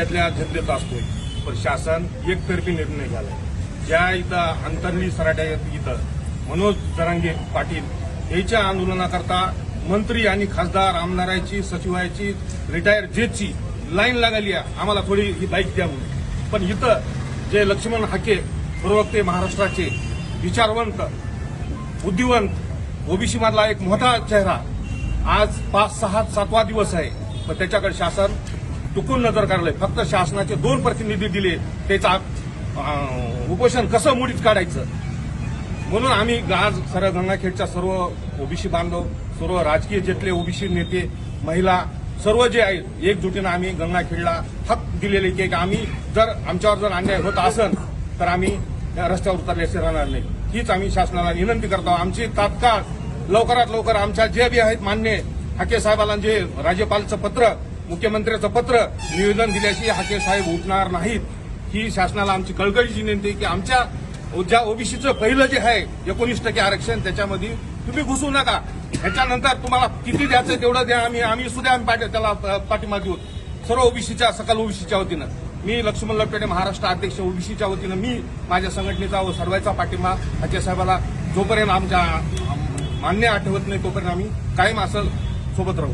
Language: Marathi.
राज्यातल्या जनतेत असतोय. पण शासन एकतर्फी निर्णय झाला ज्या इथं अंतर्ली सराट्या इथं मनोज जरांगे पाटील याच्या आंदोलनाकरता मंत्री आणि खासदार आमदाराची सचिवाची रिटायर जेची लाईन लागली आहे. आम्हाला थोडी ही बाईक द्या म्हणून. पण इथं जे लक्ष्मण हाके प्रवक्ते महाराष्ट्राचे विचारवंत बुद्धिवंत ओबीसी मधला एक मोठा चेहरा आज पाच सहा सातवा दिवस आहे. पण त्याच्याकडे शासन टुकून नजर काढलंय. फक्त शासनाचे दोन प्रतिनिधी दिले. त्याचा उपोषण कसं मुडीत काढायचं? म्हणून आम्ही आज सर्व गंगाखेडच्या सर्व ओबीसी बांधव सर्व राजकीय जेतले ओबीसी नेते महिला सर्व जे आहेत एकजुटीनं आम्ही गंगाखेडला हक दिलेले की आम्ही जर आमच्यावर जर अन्याय होत असेल तर आम्ही रस्त्यावर रस्त्यावर असे राहणार नाही. हीच आम्ही शासनाला विनंती करतो आमची तात्काळ लवकरात लवकर आमच्या जे बी आहेत मान्य हाके साहेबांना जे राज्यपालचं पत्र मुख्यमंत्र्याचं पत्र निवेदन दिल्याशी हाके साहेब उठणार नाहीत. ही शासनाला आमची कळकळीची विनंती की आमच्या ज्या ओबीसीचं पहिलं जे आहे एकोणीस टक्के आरक्षण त्याच्यामध्ये तुम्ही घुसू नका. ह्याच्यानंतर तुम्हाला किती द्यायचं तेवढं द्या. आम्ही आम्ही सुद्धा आम्ही पाठी त्याला पाठिंबा देऊ सर्व ओबीसीच्या सकल ओबीसीच्या वतीनं. मी लक्ष्मण लपटेडे महाराष्ट्र अध्यक्ष ओबीसीच्या वतीनं मी माझ्या संघटनेचा व सर्वांचा पाठिंबा अजय साहेबाला जोपर्यंत आमच्या मान्य आठवत नाही तोपर्यंत आम्ही कायम असं सोबत राहू.